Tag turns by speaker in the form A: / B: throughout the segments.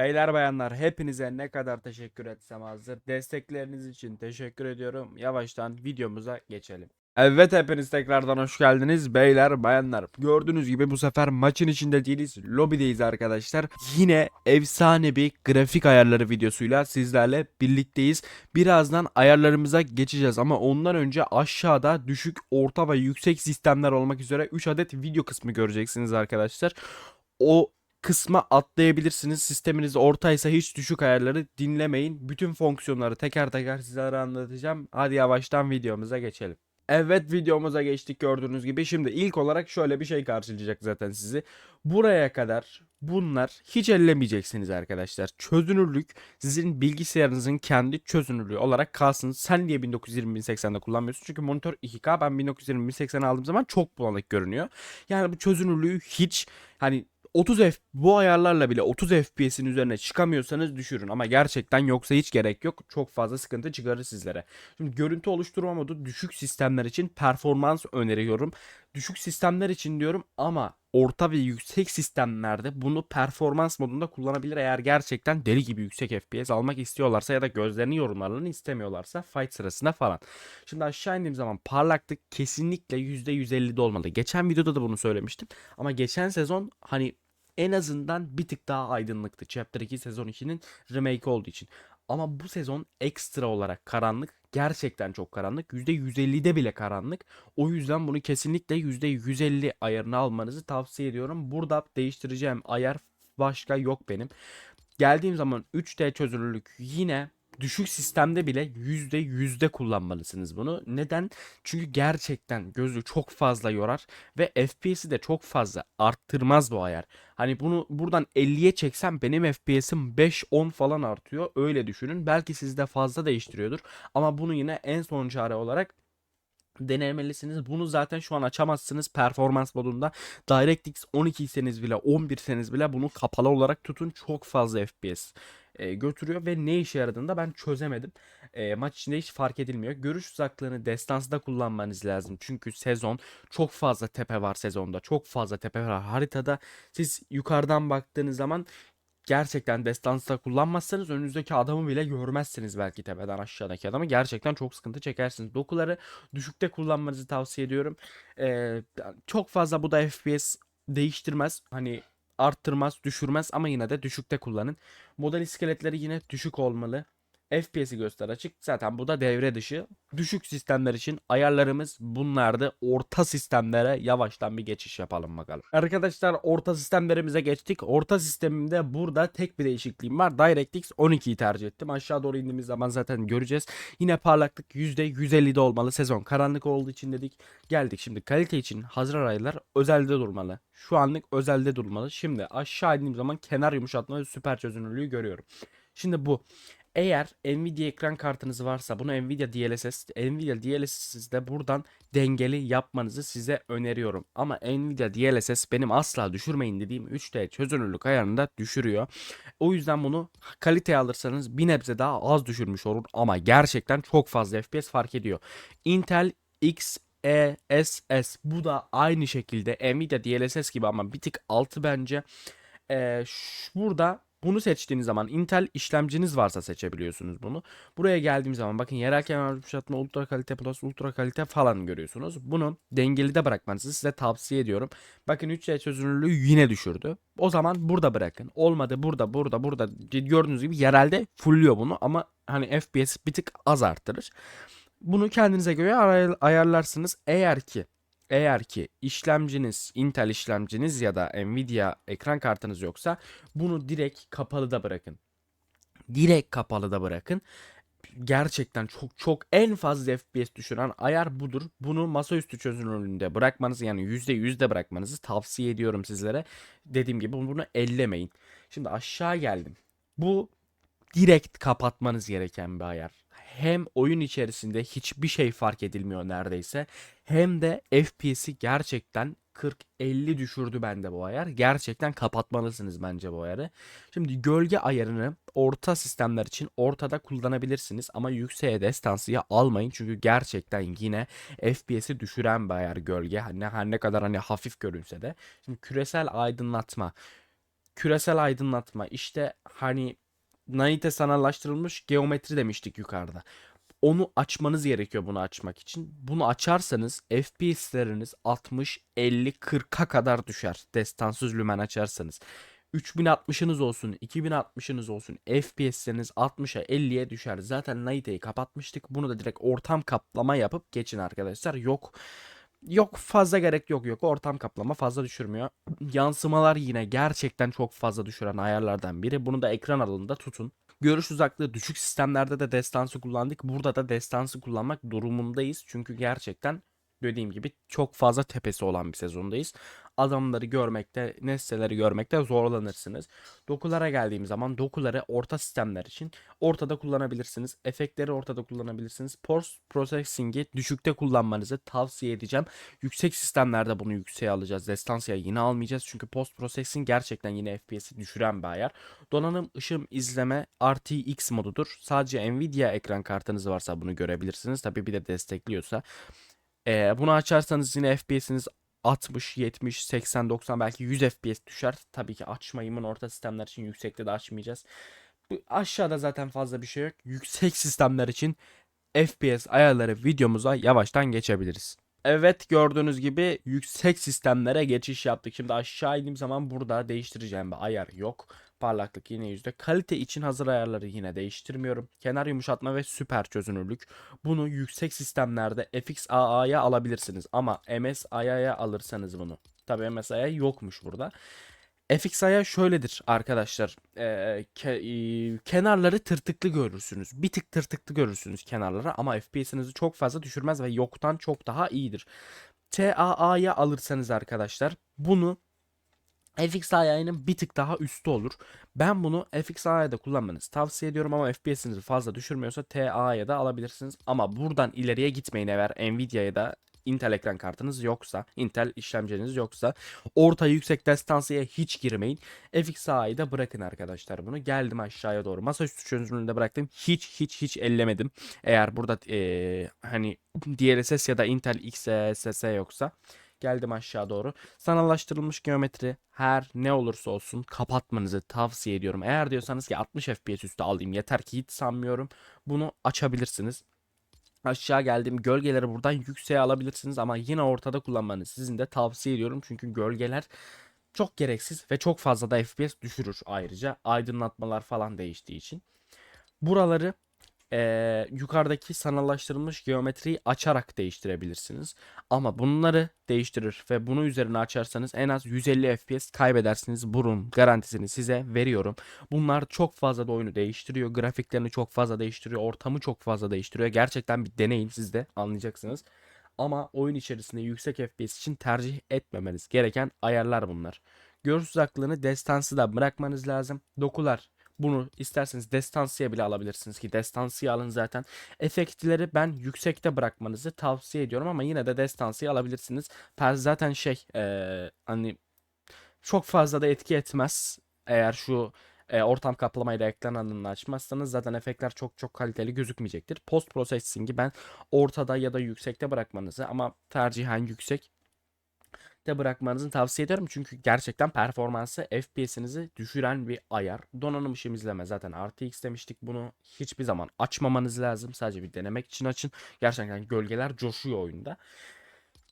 A: Beyler bayanlar hepinize ne kadar teşekkür etsem azdır. Destekleriniz için teşekkür ediyorum. Yavaştan videomuza geçelim. Evet hepiniz tekrardan hoş geldiniz beyler bayanlar. Gördüğünüz gibi bu sefer maçın içinde değiliz. Lobideyiz arkadaşlar. Yine efsane bir grafik ayarları videosuyla sizlerle birlikteyiz. Birazdan ayarlarımıza geçeceğiz ama ondan önce aşağıda düşük, orta ve yüksek sistemler olmak üzere 3 adet video kısmı göreceksiniz arkadaşlar. O kısma atlayabilirsiniz. Sisteminiz ortaysa hiç düşük ayarları dinlemeyin. Bütün fonksiyonları teker teker sizlere anlatacağım. Hadi yavaştan videomuza geçelim. Evet videomuza geçtik gördüğünüz gibi. Şimdi ilk olarak şöyle bir şey karşılayacak zaten sizi. Buraya kadar bunlar hiç ellemeyeceksiniz arkadaşlar. Çözünürlük sizin bilgisayarınızın kendi çözünürlüğü olarak kalsın. Sen niye 1920-1080'de kullanmıyorsun? Çünkü monitör 2K ben 1920-1080 aldığım zaman çok bulanık görünüyor. Yani bu çözünürlüğü hiç hani 30 F bu ayarlarla bile 30 FPS'in üzerine çıkamıyorsanız düşürün ama gerçekten yoksa hiç gerek yok. Çok fazla sıkıntı çıkarır sizlere. Şimdi görüntü oluşturma modu düşük sistemler için performans öneriyorum. Düşük sistemler için diyorum ama orta ve yüksek sistemlerde bunu performans modunda kullanabilir eğer gerçekten deli gibi yüksek FPS almak istiyorlarsa ya da gözlerini yorumlarını istemiyorlarsa fight sırasında falan. Şimdi aşağı indiğim zaman parlaklık kesinlikle %150'de olmalı. Geçen videoda da bunu söylemiştim ama geçen sezon hani en azından bir tık daha aydınlıktı. Chapter 2 sezon 2'nin remake olduğu için. Ama bu sezon ekstra olarak karanlık. Gerçekten çok karanlık. %150'de bile karanlık. O yüzden bunu kesinlikle %150 ayarını almanızı tavsiye ediyorum. Burada değiştireceğim ayar başka yok benim. Geldiğim zaman 3D çözünürlük yine düşük sistemde bile %100'de kullanmalısınız bunu. Neden? Çünkü gerçekten gözü çok fazla yorar ve FPS'i de çok fazla arttırmaz bu ayar. Hani bunu buradan 50'ye çeksem benim FPS'im 5-10 falan artıyor. Öyle düşünün. Belki sizde fazla değiştiriyordur. Ama bunu yine en son çare olarak denemelisiniz. Bunu zaten şu an açamazsınız performans modunda. DirectX 12 iseniz bile 11 iseniz bile bunu kapalı olarak tutun. Çok fazla FPS e, götürüyor ve ne işe yaradığını da ben çözemedim. E, maç içinde hiç fark edilmiyor. Görüş uzaklığını destansda kullanmanız lazım. Çünkü sezon çok fazla tepe var sezonda. Çok fazla tepe var haritada. Siz yukarıdan baktığınız zaman gerçekten destansta kullanmazsanız önünüzdeki adamı bile görmezsiniz belki tepeden aşağıdaki adamı. Gerçekten çok sıkıntı çekersiniz. Dokuları düşükte kullanmanızı tavsiye ediyorum. Ee, çok fazla bu da FPS değiştirmez. Hani arttırmaz, düşürmez ama yine de düşükte kullanın. Model iskeletleri yine düşük olmalı. FPS'i göster açık. Zaten bu da devre dışı. Düşük sistemler için ayarlarımız bunlardı. Orta sistemlere yavaştan bir geçiş yapalım bakalım. Arkadaşlar orta sistemlerimize geçtik. Orta sistemimde burada tek bir değişikliğim var. DirectX 12'yi tercih ettim. Aşağı doğru indiğimiz zaman zaten göreceğiz. Yine parlaklık %150'de olmalı. Sezon karanlık olduğu için dedik. Geldik şimdi kalite için hazır araylar özelde durmalı. Şu anlık özelde durmalı. Şimdi aşağı indiğim zaman kenar yumuşatma ve süper çözünürlüğü görüyorum. Şimdi bu eğer Nvidia ekran kartınız varsa bunu Nvidia DLSS, Nvidia DLSS'de buradan dengeli yapmanızı size öneriyorum. Ama Nvidia DLSS benim asla düşürmeyin dediğim 3D çözünürlük ayarını da düşürüyor. O yüzden bunu kaliteye alırsanız bir nebze daha az düşürmüş olur ama gerçekten çok fazla FPS fark ediyor. Intel X ESS bu da aynı şekilde Nvidia DLSS gibi ama bir tık altı bence. Ee, burada bunu seçtiğiniz zaman Intel işlemciniz varsa seçebiliyorsunuz bunu. Buraya geldiğim zaman bakın yerel kenar yumuşatma, ultra kalite plus, ultra kalite falan görüyorsunuz. Bunu dengeli de bırakmanızı size tavsiye ediyorum. Bakın 3D çözünürlüğü yine düşürdü. O zaman burada bırakın. Olmadı burada, burada, burada. Gördüğünüz gibi yerelde fullüyor bunu ama hani FPS bir tık az arttırır. Bunu kendinize göre ayar- ayarlarsınız. Eğer ki eğer ki işlemciniz Intel işlemciniz ya da Nvidia ekran kartınız yoksa bunu direkt kapalıda bırakın. Direkt kapalıda bırakın. Gerçekten çok çok en fazla FPS düşüren ayar budur. Bunu masaüstü çözünürlüğünde bırakmanızı yani %100'de bırakmanızı tavsiye ediyorum sizlere. Dediğim gibi bunu ellemeyin. Şimdi aşağı geldim. Bu direkt kapatmanız gereken bir ayar. Hem oyun içerisinde hiçbir şey fark edilmiyor neredeyse. Hem de FPS'i gerçekten 40-50 düşürdü bende bu ayar. Gerçekten kapatmalısınız bence bu ayarı. Şimdi gölge ayarını orta sistemler için ortada kullanabilirsiniz ama yükseğe destansıya almayın çünkü gerçekten yine FPS'i düşüren bir ayar gölge. Hani her ne kadar hani hafif görünse de. Şimdi küresel aydınlatma küresel aydınlatma işte hani Nanite sanallaştırılmış geometri demiştik yukarıda. Onu açmanız gerekiyor bunu açmak için. Bunu açarsanız FPS'leriniz 60, 50, 40'a kadar düşer. Destansız lümen açarsanız. 3060'ınız olsun, 2060'ınız olsun. FPS'leriniz 60'a 50'ye düşer. Zaten Nanite'yi kapatmıştık. Bunu da direkt ortam kaplama yapıp geçin arkadaşlar. Yok Yok fazla gerek yok yok ortam kaplama fazla düşürmüyor. Yansımalar yine gerçekten çok fazla düşüren ayarlardan biri. Bunu da ekran alanında tutun. Görüş uzaklığı düşük sistemlerde de destansı kullandık. Burada da destansı kullanmak durumundayız. Çünkü gerçekten dediğim gibi çok fazla tepesi olan bir sezondayız. Adamları görmekte, nesneleri görmekte zorlanırsınız. Dokulara geldiğim zaman dokuları orta sistemler için ortada kullanabilirsiniz. Efektleri ortada kullanabilirsiniz. Post processing'i düşükte kullanmanızı tavsiye edeceğim. Yüksek sistemlerde bunu yükseğe alacağız. Destansıya yine almayacağız. Çünkü post processing gerçekten yine FPS'i düşüren bir ayar. Donanım ışım izleme RTX modudur. Sadece Nvidia ekran kartınız varsa bunu görebilirsiniz. Tabii bir de destekliyorsa. Ee, bunu açarsanız yine FPS'iniz 60, 70, 80, 90 belki 100 FPS düşer. Tabii ki açmayımın orta sistemler için yüksekte de açmayacağız. Aşağıda zaten fazla bir şey yok. Yüksek sistemler için FPS ayarları videomuza yavaştan geçebiliriz. Evet gördüğünüz gibi yüksek sistemlere geçiş yaptık. Şimdi aşağı indiğim zaman burada değiştireceğim bir ayar yok. Parlaklık yine yüzde. Kalite için hazır ayarları yine değiştirmiyorum. Kenar yumuşatma ve süper çözünürlük. Bunu yüksek sistemlerde FXAA'ya alabilirsiniz. Ama MSI'ya alırsanız bunu. Tabii MSI'ya yokmuş burada. FXI'ya şöyledir arkadaşlar. Ee, ke- e, kenarları tırtıklı görürsünüz. Bir tık tırtıklı görürsünüz kenarlara ama FPS'inizi çok fazla düşürmez ve yoktan çok daha iyidir. TAA'ya alırsanız arkadaşlar bunu FX ayağının bir tık daha üstü olur. Ben bunu FX da kullanmanızı tavsiye ediyorum ama FPS'inizi fazla düşürmüyorsa TA'ya da alabilirsiniz. Ama buradan ileriye gitmeyin eğer Nvidia'ya da Intel ekran kartınız yoksa, Intel işlemciniz yoksa orta yüksek destansıya hiç girmeyin. FXA'yı da bırakın arkadaşlar bunu. Geldim aşağıya doğru. Masaüstü çözünürlüğünde bıraktım. Hiç hiç hiç ellemedim. Eğer burada eee, hani DLSS ya da Intel XSS yoksa geldim aşağı doğru. Sanallaştırılmış geometri her ne olursa olsun kapatmanızı tavsiye ediyorum. Eğer diyorsanız ki 60 FPS üstü alayım yeter ki hiç sanmıyorum. Bunu açabilirsiniz. Aşağı geldim. Gölgeleri buradan yükseğe alabilirsiniz ama yine ortada kullanmanızı sizin de tavsiye ediyorum. Çünkü gölgeler çok gereksiz ve çok fazla da FPS düşürür ayrıca. Aydınlatmalar falan değiştiği için. Buraları eee, yukarıdaki sanallaştırılmış geometriyi açarak değiştirebilirsiniz. Ama bunları değiştirir ve bunu üzerine açarsanız en az 150 FPS kaybedersiniz. Bunun garantisini size veriyorum. Bunlar çok fazla da oyunu değiştiriyor. Grafiklerini çok fazla değiştiriyor. Ortamı çok fazla değiştiriyor. Gerçekten bir deneyin siz de anlayacaksınız. Ama oyun içerisinde yüksek FPS için tercih etmemeniz gereken ayarlar bunlar. Görüş uzaklığını destansı da bırakmanız lazım. Dokular bunu isterseniz destansıya bile alabilirsiniz ki destansıya alın zaten. Efektleri ben yüksekte bırakmanızı tavsiye ediyorum ama yine de destansıya alabilirsiniz. Per zaten şey eee, hani çok fazla da etki etmez. Eğer şu e, ortam kaplamayı da ekran alanını açmazsanız zaten efektler çok çok kaliteli gözükmeyecektir. Post processing'i ben ortada ya da yüksekte bırakmanızı ama tercihen yüksek de bırakmanızı tavsiye ediyorum. Çünkü gerçekten performansı FPS'inizi düşüren bir ayar. Donanım ışım izleme zaten RTX demiştik. Bunu hiçbir zaman açmamanız lazım. Sadece bir denemek için açın. Gerçekten gölgeler coşuyor oyunda.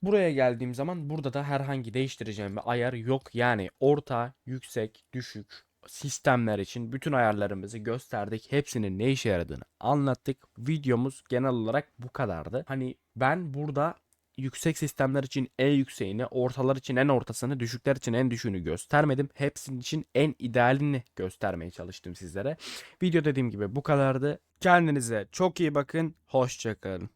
A: Buraya geldiğim zaman burada da herhangi değiştireceğim bir ayar yok. Yani orta, yüksek, düşük sistemler için bütün ayarlarımızı gösterdik. Hepsinin ne işe yaradığını anlattık. Videomuz genel olarak bu kadardı. Hani ben burada yüksek sistemler için en yükseğini, ortalar için en ortasını, düşükler için en düşüğünü göstermedim. Hepsinin için en idealini göstermeye çalıştım sizlere. Video dediğim gibi bu kadardı. Kendinize çok iyi bakın. Hoşçakalın.